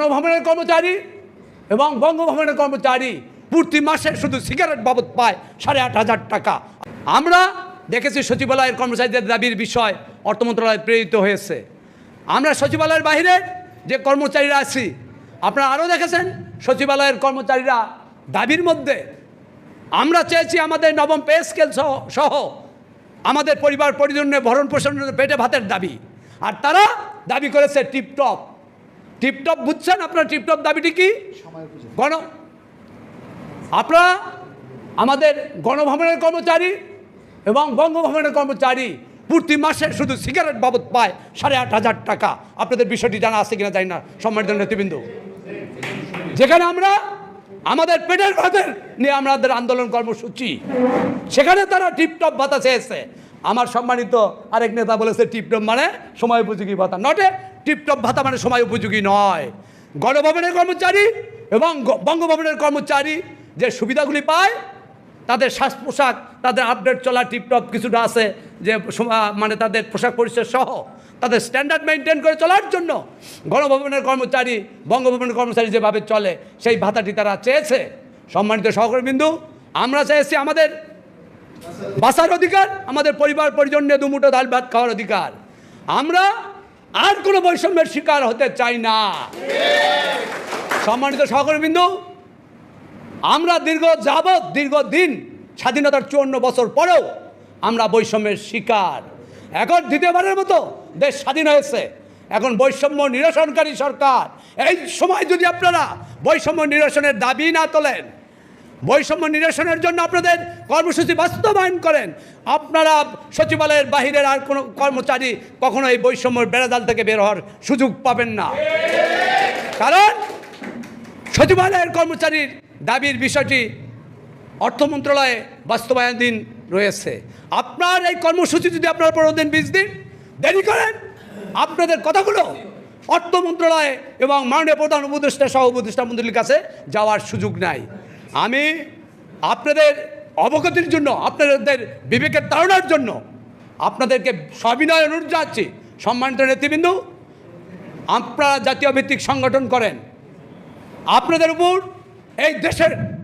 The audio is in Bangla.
গণভবনের কর্মচারী এবং বঙ্গভবনের কর্মচারী প্রতি মাসে শুধু সিগারেট বাবদ পায় সাড়ে আট হাজার টাকা। আমরা দেখেছি সচিবালয়ের কর্মচারীদের দাবির বিষয় অর্থ মন্ত্রণালয় প্রেরিত হয়েছে। আমরা সচিবালয়ের বাইরে যে কর্মচারীরা আছি, আপনারা আরও দেখেছেন সচিবালয়ের কর্মচারীরা দাবির মধ্যে। আমরা চেয়েছি আমাদের নবম পে স্কেল সহ সহ আমাদের পরিবার পরিজনের ভরণ পোষণের পেটে ভাতের দাবি। আর তারা দাবি করেছে টিপটপ। টিপটপ বুঝছেন আপনার টিপটপ দাবিটি কি? গণ আপনারা আমাদের গণভবনের কর্মচারী এবং বঙ্গভবনের কর্মচারী প্রতি মাসে শুধু সিগারেট বাবদ পায় সাড়ে আট হাজার টাকা। আপনাদের বিষয়টি জানা আছে কিনা জানি না সম্মানিত নেতৃবৃন্দ। যেখানে আমরা আমাদের পেটের ভাতের নিয়ে আমাদের আন্দোলন কর্মসূচি সেখানে তারা টিপটপ ভাতা চেয়েছে। আমার সম্মানিত আরেক নেতা বলেছে, টিপটপ মানে সময় উপযোগী ভাতা। নটে, টিপটপ ভাতা মানে সময় উপযোগী নয়। গণভবনের কর্মচারী এবং বঙ্গভবনের কর্মচারী যে সুবিধাগুলি পায়, তাদের শ্বাস পোশাক, তাদের আপডেট চলা টিপটপ কিছুটা আছে যে মানে তাদের পোশাক পরিচ্ছদ সহ তাদের স্ট্যান্ডার্ড মেনটেন করে চলার জন্য গণভবনের কর্মচারী, বঙ্গভবনের কর্মচারী যেভাবে চলে, সেই ভাতাটি তারা চেয়েছে। সম্মানিত সহকর্মীবিন্দু আমরা চেয়েছি আমাদের বাঁচার অধিকার, আমাদের পরিবার পরিজন নিয়ে দুমুটো ডাল ভাত খাওয়ার অধিকার। আমরা আর কোনো বৈষম্যের শিকার হতে চাই না। সম্মানিত সহকর্মীবিন্দু, আমরা দীর্ঘ যাবৎ, দীর্ঘদিন, স্বাধীনতার চুয়ান্ন বছর পরেও আমরা বৈষম্যের শিকার। এখন দ্বিতীয়বারের মতো দেশ স্বাধীন হয়েছে। এখন বৈষম্য নিরসনকারী সরকার। এই সময় যদি আপনারা বৈষম্য নিরসনের দাবি না তোলেন বৈষম্য নিরসনের জন্য আপনাদের কর্মসূচি বাস্তবায়ন করেন। আপনারা সচিবালয়ের বাহিরের আর কোনো কর্মচারী কখনো এই বৈষম্যের বেড়াজাল থেকে বের হওয়ার সুযোগ পাবেন না। কারণ সচিবালয়ের কর্মচারীর দাবির বিষয়টি অর্থ মন্ত্রণালয়ে বাস্তবায়নাধীন রয়েছে। আপনার এই কর্মসূচি যদি আপনার পনেরো দিন, বিশ দিন দেরি করেন, আপনাদের কথাগুলো অর্থ মন্ত্রণালয়ে এবং মাননীয় প্রধান উপদেষ্টা সহ উপদেষ্টা মন্ত্রীর কাছে যাওয়ার সুযোগ নাই। আমি আপনাদের অবগতির জন্য, আপনাদের বিবেকের তাড়নার জন্য আপনাদেরকে সবিনয় অনুরোধ যাচ্ছি সম্মানিত নেতৃবৃন্দ, আপনারা জাতীয় ভিত্তিক সংগঠন করেন। আপনাদের উপর এই দেশের